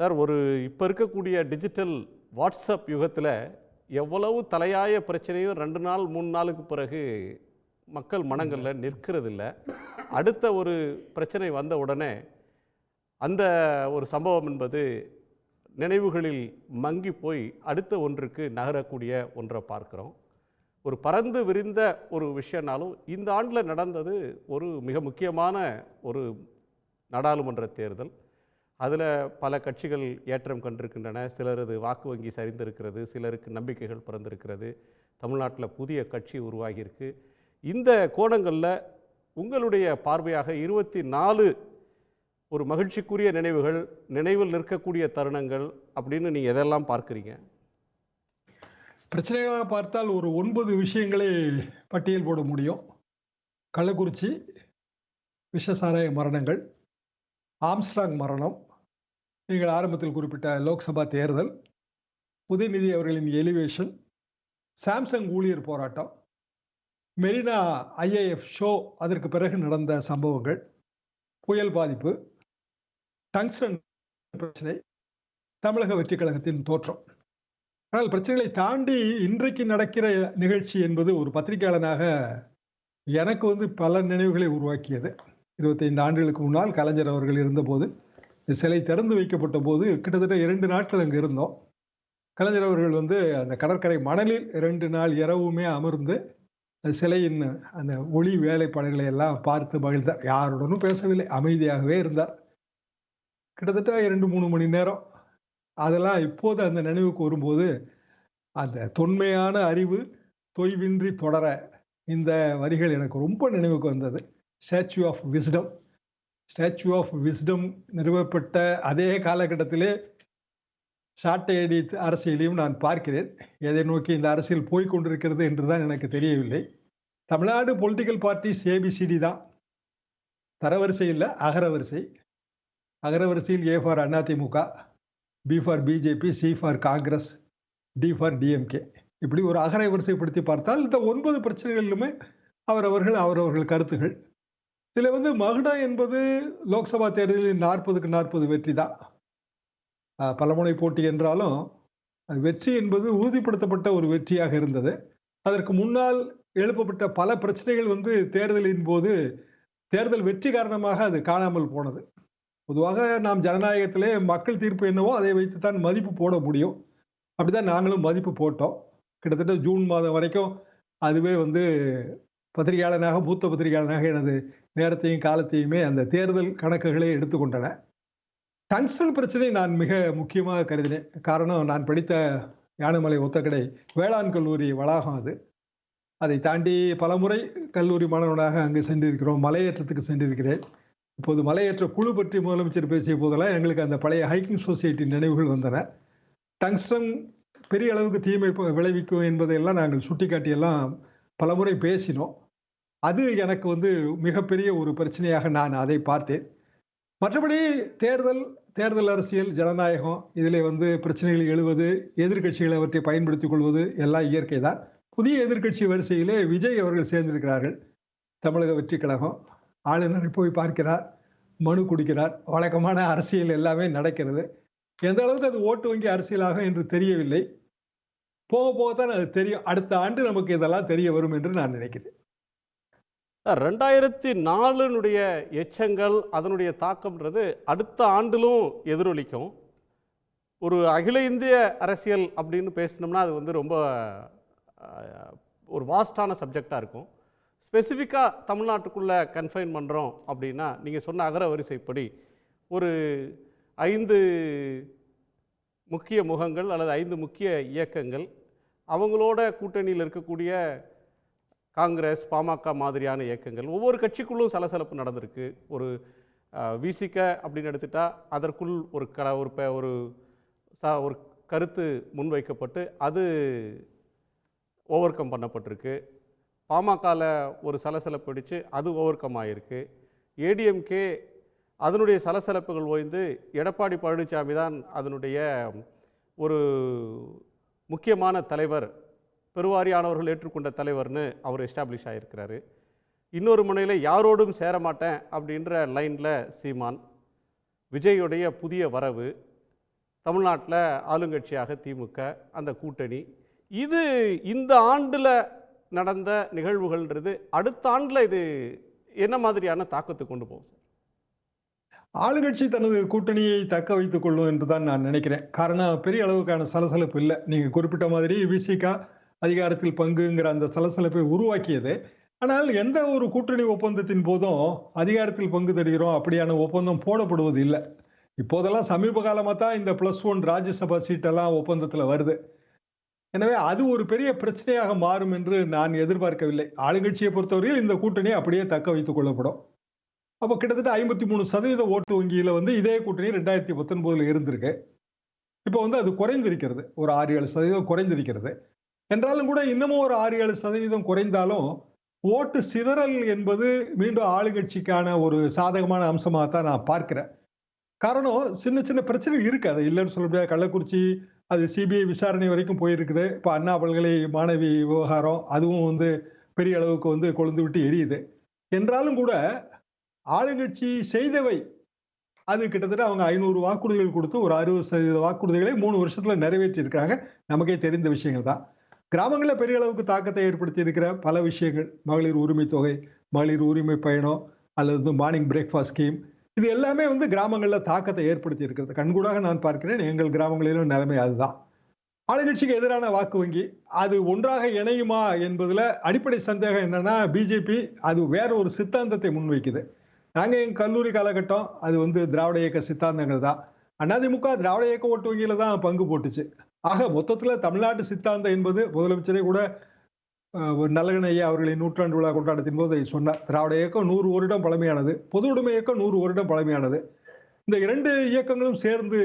Sir ஒரு இப்போ இருக்கக்கூடிய டிஜிட்டல் வாட்ஸ்அப் யுகத்தில் எவ்வளவு தலையாய பிரச்சனையும் ரெண்டு நாள் மூணு நாளுக்கு பிறகு மக்கள் மனங்களில் நிற்கிறதில்ல. அடுத்த ஒரு பிரச்சனை வந்த உடனே அந்த ஒரு சம்பவம் என்பது நினைவுகளில் மங்கி போய் அடுத்த ஒன்றுக்கு நகரக்கூடிய ஒன்றை பார்க்குறோம். ஒரு பறந்து விரிந்த ஒரு விஷயம்னாலும் இந்த ஆண்டில் நடந்தது ஒரு மிக முக்கியமான ஒரு நாடாளுமன்ற தேர்தல். அதில் பல கட்சிகள் ஏற்றம் கண்டிருக்கின்றன. சிலரது வாக்கு வங்கி சரிந்திருக்கிறது சிலருக்கு நம்பிக்கைகள் பிறந்திருக்கிறது. தமிழ்நாட்டில் புதிய கட்சி உருவாகியிருக்கு. இந்த கோணங்களில் உங்களுடைய பார்வையாக இருபத்தி நாலு ஒரு மகிழ்ச்சிக்குரிய நினைவுகள் நினைவில் நிற்கக்கூடிய தருணங்கள் அப்படின்னு நீங்கள் எதெல்லாம் பார்க்குறீங்க? பிரச்சனைகளாக பார்த்தால் ஒரு ஒன்பது விஷயங்களை பட்டியல் போட முடியும். கள்ளக்குறிச்சி விஷசாராய மரணங்கள் ஆம்ஸ்ட்ராங் மரணம் நீங்கள் ஆரம்பத்தில் குறிப்பிட்ட லோக்சபா தேர்தல் உதயநிதி அவர்களின் எலிவேஷன் சாம்சங் ஊழியர் போராட்டம் மெரினா ஐஏஎஃப் ஷோ அதற்கு பிறகு நடந்த சம்பவங்கள் புயல் பாதிப்பு டங்ஸ்டன் பிரச்சனை தமிழக வெற்றிக் கழகத்தின் தோற்றம். ஆனால் பிரச்சனைகளை தாண்டி இன்றைக்கு நடக்கிற நிகழ்ச்சி என்பது ஒரு பத்திரிகையாளனாக எனக்கு வந்து பல நினைவுகளை உருவாக்கியது. இருபத்தைந்து ஆண்டுகளுக்கு முன்னால் கலைஞர் அவர்கள் இருந்தபோது சிலை திறந்து வைக்கப்பட்ட போது கிட்டத்தட்ட இரண்டு நாட்கள் அங்கே இருந்தோம். கலைஞர் அவர்கள் வந்து அந்த கடற்கரை மணலில் இரண்டு நாள் இரவுமே அமர்ந்து அந்த சிலையின் அந்த ஒளி வேலைப்பாடுகளை எல்லாம் பார்த்து மகிழ்ந்தார். யாருடனும் பேசவில்லை அமைதியாகவே இருந்தார். கிட்டத்தட்ட இரண்டு மூணு மணி நேரம். அதெல்லாம் இப்போது அந்த நினைவுக்கு வரும்போது அந்த தொன்மையான அறிவு தொய்வின்றி தொடர இந்த வரிகள் எனக்கு ரொம்ப நினைவுக்கு வந்தது. Statue of wisdom statue of wisdom நிறுவப்பட்ட அதே காலகட்டத்திலே சாட்டையடி அரசியலையும் நான் பார்க்கிறேன். எதை நோக்கி இந்த அரசியல் போய்கொண்டிருக்கிறது என்று தான் எனக்கு தெரியவில்லை. தமிழ்நாடு பொலிட்டிக்கல் பார்ட்டிஸ் ஏபிசிடி தான். தரவரிசை இல்லை அகரவரிசை. அகரவரிசையில் A for AIADMK B for BJP C for Congress D for DMK இப்படி ஒரு அகரை வரிசைப்படுத்தி பார்த்தால் இந்த ஒன்பது பிரச்சனைகளிலுமே அவரவர்கள் அவரவர்கள் கருத்துகள். இதில் வந்து மகுடா என்பது லோக்சபா தேர்தலில் நாற்பதுக்கு நாற்பது வெற்றி தான். பலமுனை போட்டி என்றாலும் அது வெற்றி என்பது உறுதிப்படுத்தப்பட்ட ஒரு வெற்றியாக இருந்தது. அதற்கு முன்னால் எழுப்பப்பட்ட பல பிரச்சனைகள் வந்து தேர்தலின் போது தேர்தல் வெற்றி காரணமாக அது காணாமல் போனது. பொதுவாக நாம் ஜனநாயகத்திலே மக்கள் தீர்ப்பு என்னவோ அதை வைத்து தான் மதிப்பு போட முடியும். அப்படிதான் நாங்களும் மதிப்பு போட்டோம். கிட்டத்தட்ட ஜூன் மாதம் வரைக்கும் அதுவே வந்து பத்திரிகையாளனாக மூத்த பத்திரிகையாளனாக எனது நேரத்தையும் காலத்தையுமே அந்த தேர்தல் கணக்குகளே எடுத்துக்கொண்டன. டங்ஸ்டன் பிரச்சனை நான் மிக முக்கியமாக கருதினேன். காரணம் நான் படித்த யானைமலை ஒத்தக்கடை வேளாண் கல்லூரி வளாகம் அது. அதை தாண்டி பலமுறை கல்லூரி மாணவனாக அங்கு சென்றிருக்கிறோம். மலையேற்றத்துக்கு சென்றிருக்கிறேன். இப்போது மலையேற்ற குழு பற்றி முதலமைச்சர் பேசிய போதெல்லாம் எங்களுக்கு அந்த பழைய ஹைக்கிங் சொசைட்டி நினைவுகள் வந்தன. டங்ஸ்டன் பெரிய அளவுக்கு தீமை விளைவிக்கும் என்பதையெல்லாம் நாங்கள் சுட்டிக்காட்டியெல்லாம் பலமுறை பேசினோம். அது எனக்கு வந்து மிகப்பெரிய ஒரு பிரச்சனையாக நான் அதை பார்த்தேன். மற்றபடி தேர்தல் தேர்தல் அரசியல் ஜனநாயகம் இதில் வந்து பிரச்சனைகள் எழுவது எதிர்க்கட்சிகள் அவற்றை பயன்படுத்திக் கொள்வது எல்லாம் இயற்கை தான். புதிய எதிர்க்கட்சி வரிசையிலே விஜய் அவர்கள் சேர்ந்திருக்கிறார்கள். தமிழக வெற்றி கழகம். ஆளுநரை போய் பார்க்கிறார் மனு கொடுக்கிறார். வழக்கமான அரசியல் எல்லாமே நடக்கிறது. எந்த அளவுக்கு அது ஓட்டு வங்கி அரசியலாகும் என்று தெரியவில்லை. போக போக தான் அது தெரியும். அடுத்த ஆண்டு நமக்கு இதெல்லாம் தெரிய வரும் என்று நான் நினைக்கிறேன். ரெண்டாயிரத்தி நாலுனுடைய எச்சங்கள் அதனுடைய தாக்கம்ன்றது அடுத்த ஆண்டிலும் எதிரொலிக்கும். ஒரு அகில இந்திய அரசியல் அப்படின்னு பேசினோம்னா அது வந்து ரொம்ப ஒரு வாஸ்டான சப்ஜெக்டாக இருக்கும். ஸ்பெசிஃபிக்காக தமிழ்நாட்டுக்குள்ளே கன்ஃபைன் பண்ணுறோம் அப்படின்னா நீங்கள் சொன்ன அகர வரிசைப்படி ஒரு ஐந்து முக்கிய முகங்கள் அல்லது ஐந்து முக்கிய இயக்கங்கள் அவங்களோட கூட்டணியில் இருக்கக்கூடிய காங்கிரஸ் பாமக மாதிரியான இயக்கங்கள் ஒவ்வொரு கட்சிக்குள்ளும் சலசலப்பு நடந்திருக்கு. ஒரு விசிக்க அப்படின்னு எடுத்துட்டால் அதற்குள் ஒரு க ஒரு ப- ஒரு ச ஒரு கருத்து முன்வைக்கப்பட்டு அது ஓவர் கம் பண்ணப்பட்டிருக்கு. பாமகவில் ஒரு சலசலப்பு அடித்து அது ஓவர் கம் ஆகிருக்கு ஏடிஎம்கே அதனுடைய சலசலப்புகள் ஓய்ந்து எடப்பாடி பழனிசாமி தான் அதனுடைய ஒரு முக்கியமான தலைவர். பெருவாரியானவர்கள் ஏற்றுக்கொண்ட தலைவர்னு அவர் எஸ்டாப்ளிஷ் ஆகியிருக்கிறாரு இன்னொரு முனையில் யாரோடும் சேரமாட்டேன் அப்படின்ற லைனில் சீமான் விஜயுடைய புதிய வரவு தமிழ்நாட்டில் ஆளுங்கட்சியாக திமுக அந்த கூட்டணி. இது இந்த ஆண்டில் நடந்த நிகழ்வுகள்ன்றது அடுத்த ஆண்டில் இது என்ன மாதிரியான தாக்கத்தை கொண்டு போகும் ஆளுங்கட்சி தனது கூட்டணியை தக்க வைத்துக் கொள்ளும் என்று தான் நான் நினைக்கிறேன். காரணம் பெரிய அளவுக்கான சலசலப்பு இல்லை. நீங்க குறிப்பிட்ட மாதிரி விசிகா அதிகாரத்தில் பங்குங்கிற அந்த சலசலப்பை உருவாக்கியது. ஆனால் எந்த ஒரு கூட்டணி ஒப்பந்தத்தின் போதும் அதிகாரத்தில் பங்கு தருகிறோம் அப்படியான ஒப்பந்தம் போடப்படுவது இல்லை. இப்போதெல்லாம் சமீப காலமாக தான் இந்த பிளஸ் ஒன் ராஜ்யசபா சீட்டெல்லாம் ஒப்பந்தத்தில் வருது. எனவே அது ஒரு பெரிய பிரச்சனையாக மாறும் என்று நான் எதிர்பார்க்கவில்லை. ஆளுங்கட்சியை பொறுத்தவரையில் இந்த கூட்டணி அப்படியே தக்க வைத்துக் கொள்ளப்படும். அப்போ கிட்டத்தட்ட ஐம்பத்தி மூணு சதவீத ஓட்டு வங்கியில் வந்து இதே கூட்டணி ரெண்டாயிரத்தி பத்தொன்பதுல இருந்திருக்கு. இப்போ வந்து அது குறைந்திருக்கிறது. ஒரு ஆறு ஏழு சதவீதம் குறைந்திருக்கிறது. என்றாலும் கூட இன்னமும் ஒரு ஆறு ஏழு சதவீதம் குறைந்தாலும் ஓட்டு சிதறல் என்பது மீண்டும் ஆளுங்கட்சிக்கான ஒரு சாதகமான அம்சமாக தான் நான் பார்க்கிறேன். காரணம் சின்ன சின்ன பிரச்சனை இருக்கு. அது இல்லைன்னு சொல்ல முடியாது. கள்ளக்குறிச்சி அது சிபிஐ விசாரணை வரைக்கும் போயிருக்குது. இப்போ அண்ணா பல்கலை மாணவி விவகாரம் அதுவும் வந்து பெரிய அளவுக்கு வந்து கொழுந்து விட்டு எரியுது. என்றாலும் கூட ஆளுங்கட்சி செய்தவை அது கிட்டத்தட்ட அவங்க ஐநூறு வாக்குறுதிகள் கொடுத்து ஒரு அறுபது சதவீத வாக்குறுதிகளை மூணு வருஷத்துல நிறைவேற்றி இருக்காங்க நமக்கே தெரிந்த விஷயங்கள் தான். கிராமங்களில் பெரிய அளவுக்கு தாக்கத்தை ஏற்படுத்தி இருக்கிற பல விஷயங்கள். மகளிர் உரிமை தொகை மகளிர் உரிமை பயணம் அல்லது வந்து மார்னிங் பிரேக்ஃபாஸ்ட் ஸ்கீம் இது எல்லாமே வந்து கிராமங்களில் தாக்கத்தை ஏற்படுத்தி இருக்கிறது கண்கூடாக நான் பார்க்கிறேன். எங்கள் கிராமங்களிலும் நிலைமை அதுதான். ஆளுங்கட்சிக்கு எதிரான வாக்கு வங்கி அது ஒன்றாக இணையுமா என்பதில் அடிப்படை சந்தேகம் என்னன்னா பிஜேபி அது வேற ஒரு சித்தாந்தத்தை முன்வைக்குது. நாங்கள் எங்கள் கல்லூரி காலகட்டம் அது வந்து திராவிட இயக்க சித்தாந்தங்கள் தான். அதிமுக திராவிட இயக்க ஓட்டு வங்கியில் தான் பங்கு போட்டுச்சு. ஆக மொத்தத்தில் தமிழ்நாட்டு சித்தாந்தம் என்பது முதலமைச்சரே கூட அஹ், நல்லகன் ஐயா அவர்களின் நூற்றாண்டு விழா கொண்டாட்டத்தின் போது சொன்னார். திராவிட இயக்கம் நூறு வருடம் பழமையானது பொது உடைமை இயக்கம் நூறு வருடம் பழமையானது. இந்த இரண்டு இயக்கங்களும் சேர்ந்து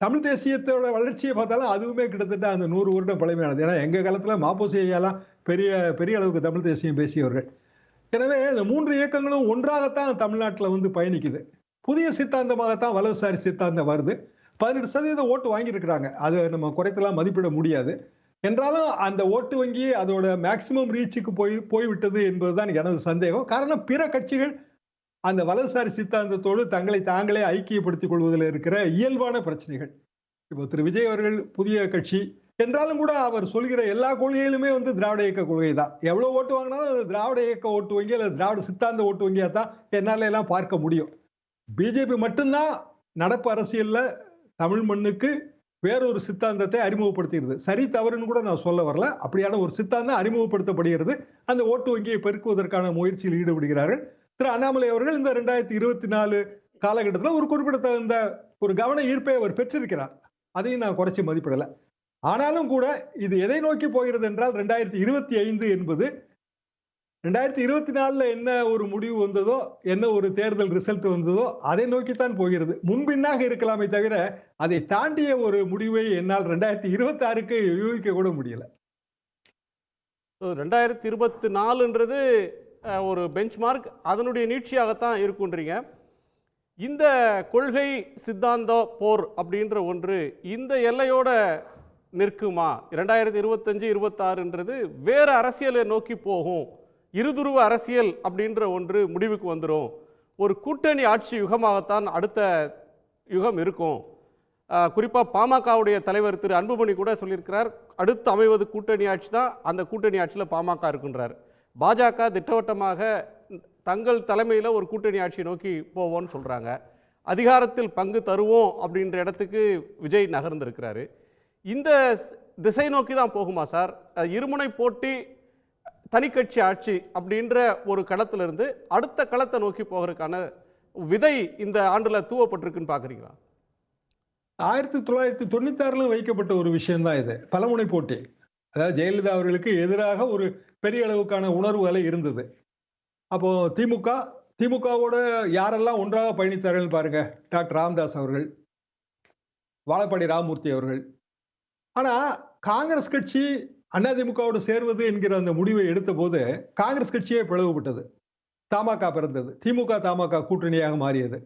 தமிழ் தேசியத்தோட வளர்ச்சியை பார்த்தாலும் அதுவுமே கிட்டத்தட்ட அந்த நூறு வருடம் பழமையானது. ஏன்னா எங்கள் காலத்தில் மாப்போசி ஐயாலாம் பெரிய பெரிய அளவுக்கு தமிழ் தேசியம் பேசியவர்கள். எனவே இந்த மூன்று இயக்கங்களும் ஒன்றாகத்தான் தமிழ்நாட்டில் வந்து பயணிக்குது. புதிய சித்தாந்தமாகத்தான் வலதுசாரி சித்தாந்தம் வருது. பதினெட்டு சதவீதம் ஓட்டு வாங்கியிருக்கிறாங்க. அதை நம்ம குறைத்தெல்லாம் மதிப்பிட முடியாது. என்றாலும் அந்த ஓட்டு வங்கி அதோட மேக்சிமம் ரீச்சுக்கு போய் போய்விட்டது என்பதுதான் எனது சந்தேகம். காரணம் பிற கட்சிகள் அந்த வலதுசாரி சித்தாந்தத்தோடு தங்களை தாங்களே ஐக்கியப்படுத்திக் கொள்வதில் இருக்கிற இயல்பான பிரச்சனைகள். இப்போ திரு விஜய் அவர்கள் புதிய கட்சி. என்றாலும் கூட அவர் சொல்கிற எல்லா கொள்கைகளுமே வந்து திராவிட இயக்க கொள்கை தான் எவ்வளோ ஓட்டு வாங்கினாலும் அது திராவிட இயக்க ஓட்டு வங்கி அல்லது திராவிட சித்தாந்த ஓட்டு வங்கியாக தான் என்னால் எல்லாம் பார்க்க முடியும். பிஜேபி மட்டும்தான் நடப்பு அரசியலில் தமிழ் மண்ணுக்கு வேறொரு சித்தாந்தத்தை அறிமுகப்படுத்துகிறது சரி தவறுன்னு கூட நான் சொல்ல வரல. அப்படியான ஒரு சித்தாந்தம் அறிமுகப்படுத்தப்படுகிறது. அந்த ஓட்டு வங்கியை பெருக்குவதற்கான முயற்சியில் ஈடுபடுகிறார்கள். திரு அண்ணாமலை அவர்கள் இந்த ரெண்டாயிரத்தி இருபத்தி நாலு காலகட்டத்தில் ஒரு குறிப்பிடத்தகுந்த ஒரு கவன ஈர்ப்பை அவர் பெற்றிருக்கிறார். அதையும் நான் குறைச்சி மதிப்பிடலை. ஆனாலும் கூட இது எதை நோக்கி போகிறது என்றால் ரெண்டாயிரத்தி இருபத்தி ஐந்து என்பது ரெண்டாயிரத்தி இருபத்தி நாலுல என்ன ஒரு முடிவு வந்ததோ என்ன ஒரு தேர்தல் ரிசல்ட் வந்ததோ அதை நோக்கித்தான் போகிறது. முன்பின்னாக இருக்கலாமே தவிர அதை தாண்டிய ஒரு முடிவை என்னால் ரெண்டாயிரத்தி இருபத்தி ஆறுக்கு யூகிக்க கூட முடியல ரெண்டாயிரத்தி இருபத்தி நாலுன்றது ஒரு ஒரு பெஞ்ச்மார்க் அதனுடைய நீட்சியாகத்தான் இருக்குன்றீங்க. இந்த கொள்கை சித்தாந்த போர் அப்படின்ற ஒன்று இந்த எல்லையோட நிற்குமா? ரெண்டாயிரத்தி இருபத்தஞ்சு இருபத்தாறுன்றது வேறு அரசியலை நோக்கி போகும். இருதுருவ அரசியல் அப்படின்ற ஒன்று முடிவுக்கு வந்துடும் ஒரு கூட்டணி ஆட்சி யுகமாகத்தான் அடுத்த யுகம் இருக்கும். குறிப்பாக பாமகவுடைய தலைவர் திரு அன்புமணி கூட சொல்லியிருக்கிறார் அடுத்து அமைவது கூட்டணி ஆட்சி தான் அந்த கூட்டணி ஆட்சியில் பாமக இருக்குன்றார். பாஜக திட்டவட்டமாக தங்கள் தலைமையில் ஒரு கூட்டணி ஆட்சியை நோக்கி போவோம்னு சொல்கிறாங்க அதிகாரத்தில் பங்கு தருவோம் அப்படின்ற இடத்துக்கு விஜய் நகர்ந்திருக்கிறாரு. இந்த திசை நோக்கி தான் போகுமா சார்? இருமுனை போட்டி தனிக்கட்சி ஆட்சி அப்படின்ற ஒரு களத்திலிருந்து அடுத்த களத்தை நோக்கி போகிறதுக்கான விதை இந்த ஆண்டில் தூவப்பட்டிருக்குன்னு பார்க்குறீங்களா? ஆயிரத்தி தொள்ளாயிரத்தி தொண்ணூத்தி ஆறுல வைக்கப்பட்ட ஒரு விஷயம்தான் இது பலமுனை போட்டி. அதாவது ஜெயலலிதா அவர்களுக்கு எதிராக ஒரு பெரிய அளவுக்கான உணர்வு அலை இருந்தது. அப்போ திமுக திமுகவோட யாரெல்லாம் ஒன்றாக பயணித்தார்கள் பாருங்க டாக்டர் ராமதாஸ் அவர்கள் வாழப்பாடி ராமமூர்த்தி அவர்கள். ஆனா காங்கிரஸ் கட்சி அதிமுகவோடு சேர்வது என்கிற அந்த முடிவை எடுத்த போது காங்கிரஸ் கட்சியே பிளவுபட்டது. தமாக பிறந்தது. திமுக தமாக கூட்டணியாக மாறியது.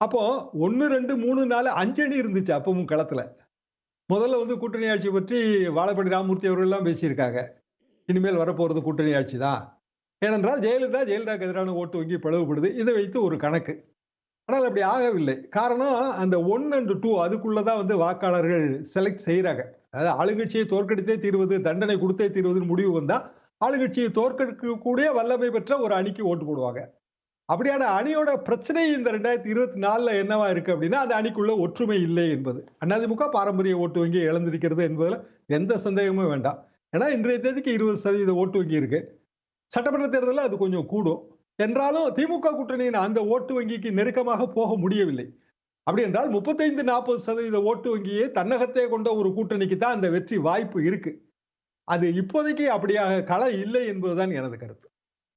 அப்போ ஒன்று ரெண்டு மூணு நாலு அஞ்சு அணி இருந்துச்சு அப்பவும் களத்தில். முதல்ல வந்து கூட்டணி ஆட்சி பற்றி வாழப்பாடி ராமமூர்த்தி அவர்கள்லாம் பேசியிருக்காங்க. இனிமேல் வரப்போகிறது கூட்டணி ஆட்சி தான். ஏனென்றால் ஜெயலலிதா ஜெயலலிதாக்கு எதிரான ஓட்டு வங்கி பிளவுபடுது. இதை வைத்து ஒரு கணக்கு. ஆனால் அப்படி ஆகவில்லை. காரணம் அந்த ஒன் அண்ட் டூ அதுக்குள்ளே தான் வந்து வாக்காளர்கள் செலக்ட் செய்கிறாங்க அதாவது ஆளுங்கட்சியை தோற்கடித்தே தீர்வது தண்டனை கொடுத்தே தீர்வதுன்னு முடிவு வந்தா ஆளுங்கட்சியை தோற்கடிக்கக்கூடிய வல்லமை பெற்ற ஒரு அணிக்கு ஓட்டு போடுவாங்க. அப்படியான அணியோட பிரச்சனை இந்த ரெண்டாயிரத்தி இருபத்தி நாலுல என்னவா இருக்கு அப்படின்னா அந்த அணிக்குள்ள ஒற்றுமை இல்லை என்பது. அதிமுக பாரம்பரிய ஓட்டு வங்கி இழந்திருக்கிறது என்பதுல எந்த சந்தேகமும் வேண்டாம். ஏன்னா இன்றைய தேதிக்கு இருபது சதவீத ஓட்டு வங்கி இருக்கு. சட்டமன்ற தேர்தலில் அது கொஞ்சம் கூடும். என்றாலும் திமுக கூட்டணியின் அந்த ஓட்டு வங்கிக்கு நெருக்கமாக போக முடியவில்லை. அப்படி என்றால் முப்பத்தைந்து நாற்பது சதவீத ஓட்டு வங்கியை தன்னகத்தே கொண்ட ஒரு கூட்டணிக்கு தான் அந்த வெற்றி வாய்ப்பு இருக்கு. அது இப்போதைக்கு அப்படியாக கள இல்லை என்பதுதான் எனது கருத்து.